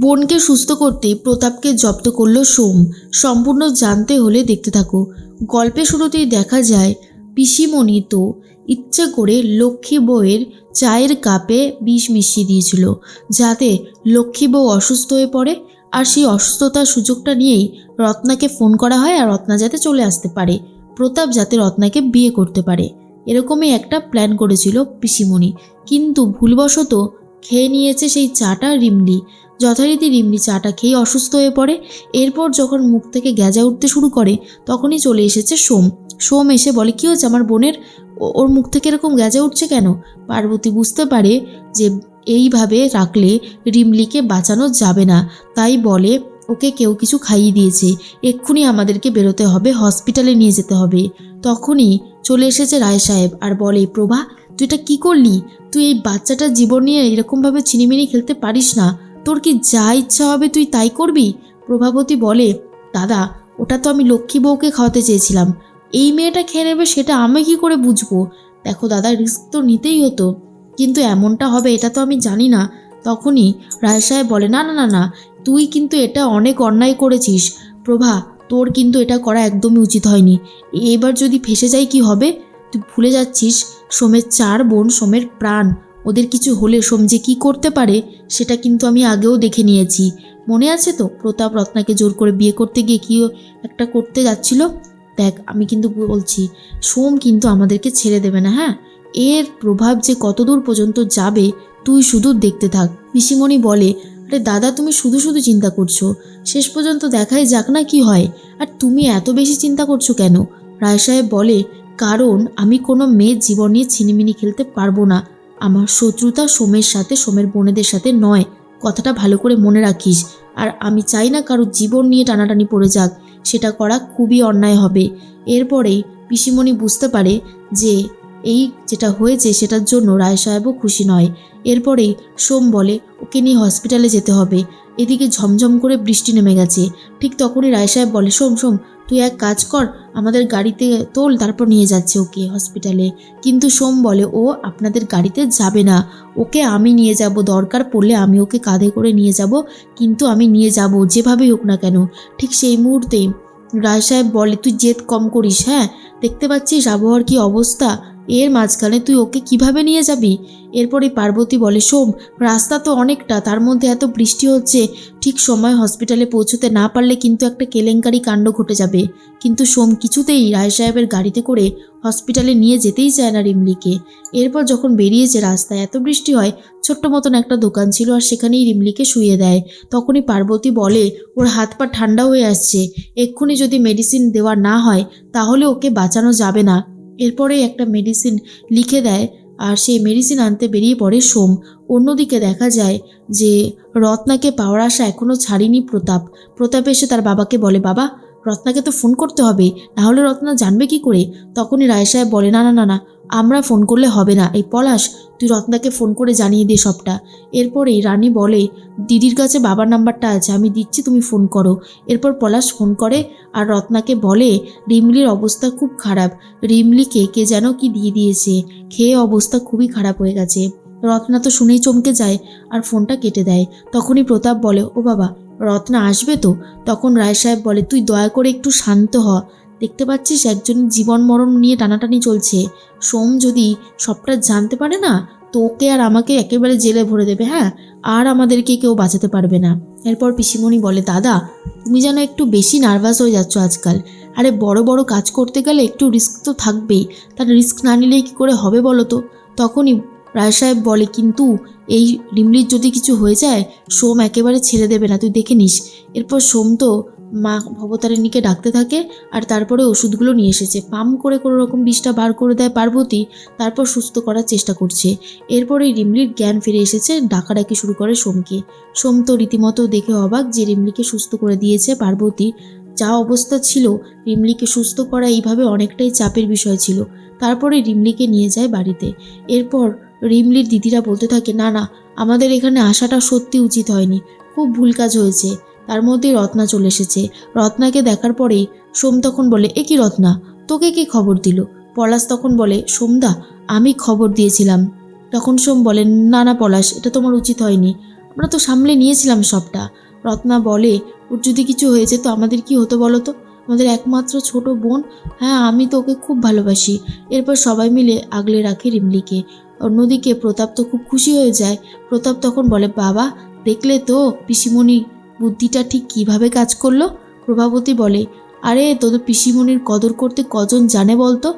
বোনকে সুস্থ করতে প্রতাপকে জব্দ করল সোম। সম্পূর্ণ জানতে হলে দেখতে থাকো। গল্পে শুরুতেই দেখা যায়, পিসিমণি তো ইচ্ছে করে লক্ষ্মী বউয়ের চায়ের কাপে বিষ মিশিয়ে দিয়েছিল, যাতে লক্ষ্মী বউ অসুস্থ হয়ে পড়ে আর সেই অসুস্থতার সুযোগটা নিয়েই রত্নাকে ফোন করা হয় আর রত্না যাতে চলে আসতে পারে, প্রতাপ যাতে রত্নাকে বিয়ে করতে পারে। এরকমই একটা প্ল্যান করেছিল পিসিমণি। কিন্তু ভুলবশত খেয়ে নিয়েছে সেই চাটা রিমলি। যথারীতি রিমলি চাটা খেয়ে অসুস্থ হয়ে পড়ে। এরপর যখন মুখ থেকে গ্যাজা উঠতে শুরু করে, তখনই চলে এসেছে সোম। সোম এসে বলে, কী হচ্ছে আমার বোনের? ওর মুখ থেকে এরকম গ্যাজা উঠছে কেন? পার্বতী বুঝতে পারে যে এইভাবে রাখলে রিমলিকে বাঁচানো যাবে না। তাই বলে, ওকে কেউ কিছু খাইয়ে দিয়েছে। এক্ষুনি আমাদেরকে বেরোতে হবে, হসপিটালে নিয়ে যেতে হবে। তখনই চলে এসেছে রায় সাহেব আর বলে, প্রভা, তুই এটা কী করলি? তুই এই বাচ্চাটার জীবন নিয়ে এরকমভাবে চিনিমিনি খেলতে পারিস না। তোর কি যা ইচ্ছা হবে তুই তাই করবি? প্রভাবতী বলে, দাদা, ওটা তো আমি লক্ষ্মী বউকে খাওয়াতে চেয়েছিলাম। এই মেয়েটা খেয়ে নেবে সেটা আমি কি করে বুঝব? দেখো দাদা, রিস্ক তো নিতেই হতো। কিন্তু এমনটা হবে এটা তো আমি জানি না। তখনই রায় সাহেব বলে, না না না না, তুই কিন্তু এটা অনেক অন্যায় করেছিস। প্রভা, তোর কিন্তু এটা করা একদমই উচিত হয়নি। এবার যদি ফেসে যায় কি হবে? তুই ভুলে যাচ্ছিস। সোমের চার বোন, সোমের প্রাণ। ওদের কিছু হলে সোম যে কী করতে পারে, সেটা কিন্তু আমি আগেও দেখে নিয়েছি। মনে আছে তো? প্রতাপ রত্নাকে জোর করে বিয়ে করতে গিয়ে কি একটা করতে যাচ্ছিল? দেখ, আমি কিন্তু বলছি, সোম কিন্তু আমাদেরকে ছেড়ে দেবে না হ্যাঁ? এর প্রভাব যে কতদূর পর্যন্ত যাবে, তুই শুধু দেখতে থাক। পিসিমণি বলে, আরে দাদা, তুমি শুধু শুধু চিন্তা করছ। শেষ পর্যন্ত দেখাই যাক না কি হয়। আর তুমি এত বেশি চিন্তা করছ কেন? রায় সাহেব বলে, কারণ আমি কোনো মেয়ের জীবন নিয়ে ছিনিমিনি খেলতে পারব না। আমার শত্রুতা সোমের সাথে, সোমের বোনেদের সাথে নয়। কথাটা ভালো করে মনে রাখিস। আর আমি চাই না কারও জীবন নিয়ে টানাটানি পড়ে যাক। সেটা করা খুবই অন্যায় হবে। এরপরেই পিসিমণি বুঝতে পারে যে এই যেটা হয়েছে সেটার জন্য রায় সাহেবও খুশি নয়। এরপরেই সোম বলে, ওকে নিয়ে হসপিটালে যেতে হবে। এদিকে ঝমঝম করে বৃষ্টি নেমে গেছে। ঠিক তখনই রায় সাহেব বলে, সোম সোম তুই এক কাজ কর, আমাদের গাড়িতে তোল, তারপর নিয়ে যাচ্ছে ওকে হসপিটালে কিন্তু সোম বলে, ও আপনাদের গাড়িতে যাবে না। ওকে আমি নিয়ে যাব, দরকার পড়লে আমি ওকে কাঁধে করে নিয়ে যাব, কিন্তু আমি নিয়ে যাব, যেভাবেই হোক না কেন। ঠিক সেই মুহূর্তেই রায় সাহেব বলে, তুই জেদ কম করিস হ্যাঁ? দেখতে পাচ্ছিস আবহাওয়ার কি অবস্থা? এর মাঝখানে তুই ওকে কীভাবে নিয়ে যাবি? এরপরে পার্বতী বলে, সোম, রাস্তা তো অনেকটা, তার মধ্যে এত বৃষ্টি হচ্ছে। ঠিক সময় হসপিটালে পৌঁছতে না পারলে কিন্তু একটা কেলেঙ্কারি কাণ্ড ঘটে যাবে। কিন্তু সোম কিছুতেই রায় সাহেবের গাড়িতে করে হসপিটালে নিয়ে যেতেই চায় না রিমলিকে। এরপর যখন বেরিয়েছে রাস্তায় এত বৃষ্টি হয়, ছোট্ট মতন একটা দোকান ছিল আর সেখানেই রিমলিকে শুয়ে দেয়। তখনই পার্বতী বলে, ওর হাত পা ঠান্ডা হয়ে আসছে। এক্ষুনি যদি মেডিসিন দেওয়া না হয়, তাহলে ওকে বাঁচানো যাবে না। এরপরে একটা মেডিসিন লিখে দেয় আর সেই মেডিসিন আনতে বেরিয়ে পড়ে সোম। অন্যদিকে দেখা যায় যে রত্নাকে পাওয়ার আশা এখনও ছাড়িনি প্রতাপ। প্রতাপ এসে তার বাবাকে বলে, বাবা, রত্নাকে তো ফোন করতে হবে। নাহলে রত্না জানবে কি করে? তখনই রায় সাহেব বলে, না না না না আমরা ফোন করলে হবে না। এই পলাশ, তুই রত্নাকে ফোন করে জানিয়ে দে সবটা। এরপরেই রানী বলে, দিদির কাছে বাবার নাম্বারটা আছে, আমি দিচ্ছি, তুমি ফোন করো। এরপর পলাশ ফোন করে আর রত্নাকে বলে, রিমলির অবস্থা খুব খারাপ। রিমলিকে কে যেন কি দিয়ে দিয়েছে, খেয়ে অবস্থা খুবই খারাপ হয়ে গেছে। রত্না তো শুনেই চমকে যায় আর ফোনটা কেটে দেয়। তখনই প্রতাপ বলে, ও বাবা, রত্না আসবে তো? তখন রায় সাহেব বলে, তুই দয়া করে একটু শান্ত হ। দেখতে পাচ্ছিস, একজন জীবন মরণ নিয়ে টানাটানি চলছে। সোম যদি সবটা জানতে পারে না তো ওকে আর আমাকে একেবারে জেলে ভরে দেবে হ্যাঁ? আর আমাদেরকে কেউ বাঁচাতে পারবে না। এরপর পিসিমণি বলে, দাদা, তুমি যেন একটু বেশি নার্ভাস হয়ে যাচ্ছ আজকাল। আরে, বড় বড় কাজ করতে গেলে একটু রিস্ক তো থাকবেই। তার রিস্ক না নিলে কী করে হবে বলো তো? তখনই রায় সাহেব বলে, কিন্তু এই রিমলির যদি কিছু হয়ে যায়, সোম একেবারে ছেড়ে দেবে না, তুই দেখে নিস। এরপর সোম তো মা ভবতারিণীকে ডাকতে থাকে আর তারপরে ওষুধগুলো নিয়ে এসেছে। পাম করে কোনো রকম বিষটা বার করে দেয় পার্বতী, তারপর সুস্থ করার চেষ্টা করছে। এরপরে রিমলির জ্ঞান ফিরে এসেছে, ডাকাডাকি শুরু করে সোমকে। সোম তো রীতিমতো দেখে অবাক যে রিমলিকে সুস্থ করে দিয়েছে পার্বতী। যা অবস্থা ছিল, রিমলিকে সুস্থ করা এইভাবে অনেকটাই চাপের বিষয় ছিল। তারপরে রিমলিকে নিয়ে যায় বাড়িতে। এরপর রিমলির দিদিরা বলতে থাকে, না না, আমাদের এখানে আসাটা সত্যি উচিত হয়নি। খুব ভুল কাজ হয়েছে। তার মধ্যেই রত্না চলে এসেছে। রত্নাকে দেখার পরেই সোম তখন বলে, এ কি রত্না? তোকে কে খবর দিল? পলাশ তখন বলে, সোমদা, আমি খবর দিয়েছিলাম। তখন সোম বলে, না না, পলাশ, এটা তোমার উচিত হয়নি। আমরা তো সামলে নিয়েছিলাম সবটা। রত্না বলে, ওর যদি কিছু হয়েছে তো আমাদের কি হতো বলো তো? আমাদের একমাত্র ছোট বোন। হ্যাঁ আমি তো ওকে খুব ভালোবাসি। এরপর সবাই মিলে আগলে রাখে রিমলিকে। অন্যদিকে প্রতাপ তো খুব খুশি হয়ে যায়। প্রতাপ তখন বলে, বাবা, দেখলে তো, পিসিমণি বুদ্ধিটা ঠিক কীভাবে কাজ করল? প্রভাবতী বলে, আরে, তোদের পিসিমণির কদর করতে কজন জানে বলতো?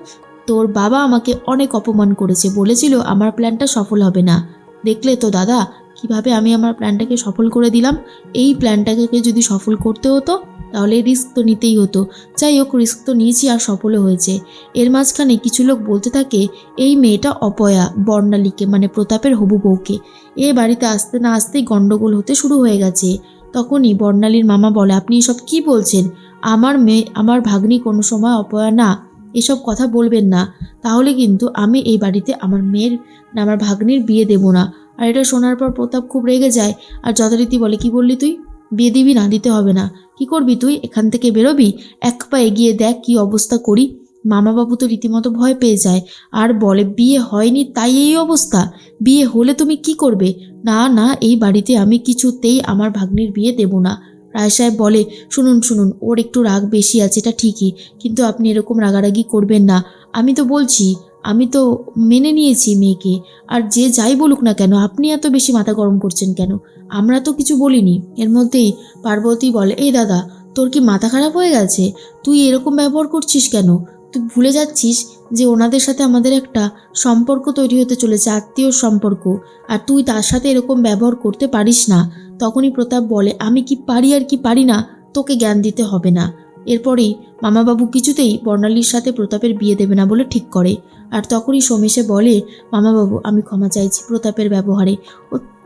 তোর বাবা আমাকে অনেক অপমান করেছে, বলেছিল আমার প্ল্যানটা সফল হবে না। দেখলে তো দাদা, কীভাবে আমি আমার প্ল্যানটাকে সফল করে দিলাম? এই প্ল্যানটাকে যদি সফল করতে হতো, তাহলে রিস্ক তো নিতেই হতো। যাই হোক, রিস্ক তো নিয়েছি আর সফলও হয়েছে। এর মাঝখানে কিছু লোক বলতে থাকে, এই মেয়েটা অপয়া, বর্ণালীকে মানে প্রতাপের হবু বউকে। এ বাড়িতে আসতে না আসতেই গন্ডগোল হতে শুরু হয়ে গেছে। তখনই বর্ণালীর মামা বলে, আপনি এসব কি বলছেন? আমার মেয়ে, আমার ভাগ্নি কোনো সময় অপয়া না। এসব কথা বলবেন না। তাহলে কিন্তু আমি এই বাড়িতে আমার মেয়ের না, আমার ভাগ্নির বিয়ে দেব না। আর এটা শোনার পর প্রতাপ খুব রেগে যায়। আর যথারীতি বলে, কি বললি তুই? বিয়ে দিবি না, দিতে হবে না। কি করবি তুই? এখান থেকে বেরোবি? এক পা এগিয়ে দেখ কি অবস্থা করি। মামাবাবু তো রীতিমতো ভয় পেয়ে যায়। আর বলে, বিয়ে হয়নি তাই এই অবস্থা। বিয়ে হলে তুমি কি করবে? না না, এই বাড়িতে আমি কিছুতেই আমার ভাগ্নির বিয়ে দেব না। রায় সাহেব বলে, শুনুন শুনুন, ওর একটু রাগ বেশি আছে, এটা ঠিকই। কিন্তু আপনি এরকম রাগারাগি করবেন না। আমি তো বলছি, আমি তো মেনে নিয়েছি মেয়েকে। আর যে যাই বলুক না কেন, আপনি এত বেশি মাথা গরম করছেন কেন? আমরা তো কিছু বলিনি। এর মধ্যেই পার্বতী বলে, এই দাদা, তোর কি মাথা খারাপ হয়ে গেছে? তুই এরকম ব্যবহার করছিস কেন? তুই ভুলে যাচ্ছিস যে ওনাদের সাথে আমাদের একটা সম্পর্ক তৈরি হতে চলেছে, আত্মীয় সম্পর্ক। আর তুই তার সাথে এরকম ব্যবহার করতে পারিস না। তখনই প্রতাপ বলে, আমি কি পারি আর কি পারি না? তোকে জ্ঞান দিতে হবে না। এরপরেই মামাবাবু কিছুতেই বর্ণালীর সাথে প্রতাপের বিয়ে দেবে না বলে ঠিক করে। আর তখনই সোমেশে বলে, মামাবাবু, আমি ক্ষমা চাইছি প্রতাপের ব্যবহারে।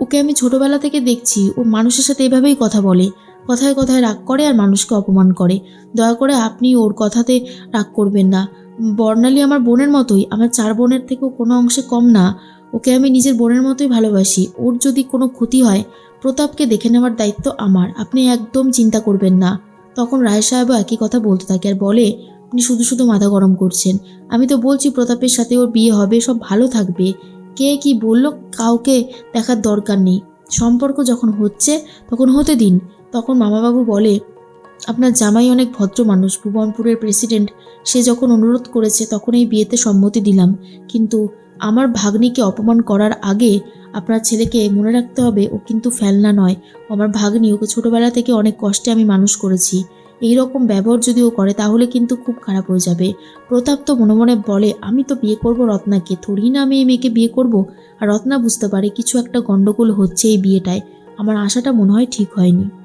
ওকে আমি ছোটবেলা থেকে দেখছি। ও মানুষের সাথে এভাবেই কথা বলে। কথায় কথায় রাগ করে আর মানুষকে অপমান করে। দয়া করে আপনি ওর কথাতে রাগ করবেন না। বর্ণালী আমার বোনের মতোই, আমার চার বোনের থেকেও কোনো অংশে কম না। ওকে আমি নিজের বোনের মতোই ভালোবাসি। ওর যদি কোনো ক্ষতি হয়, প্রতাপকে দেখে নেওয়ার দায়িত্ব আমার। আপনি একদম চিন্তা করবেন না। তখন রায় সাহেবও একই কথা বলতে থাকে আর বলে, আপনি শুধু শুধু মাথা গরম করছেন। আমি তো বলছি প্রতাপের সাথে ওর বিয়ে হবে, সব ভালো থাকবে। কে কি বলল, কাউকে দেখার দরকার নেই। সম্পর্ক যখন হচ্ছে, তখন হতে দিন। তখন মামাবাবু বলে, আপনার জামাই অনেক ভদ্র মানুষ, ভুবনপুরের প্রেসিডেন্ট সে যখন অনুরোধ করেছে, তখন এই বিয়েতে সম্মতি দিলাম। কিন্তু আমার ভাগ্নিকে অপমান করার আগে আপনার ছেলেকে মনে রাখতে হবে, ও কিন্তু ফেলনা নয়। আমার ভাগ্নি, ওকে ছোটোবেলা থেকে অনেক কষ্টে আমি মানুষ করেছি। এই রকম ব্যবহার যদি ও করে, তাহলে কিন্তু খুব খারাপ হয়ে যাবে। প্রতাপ তো মনে মনে বলে, আমি তো বিয়ে করব রত্নাকে। থোড়ি না আমি এই মেয়েকে বিয়ে করব? আর রত্না বুঝতে পারে, কিছু একটা গন্ডগোল হচ্ছে এই বিয়েটায়। আমার আশাটা মনে হয় ঠিক হয়নি।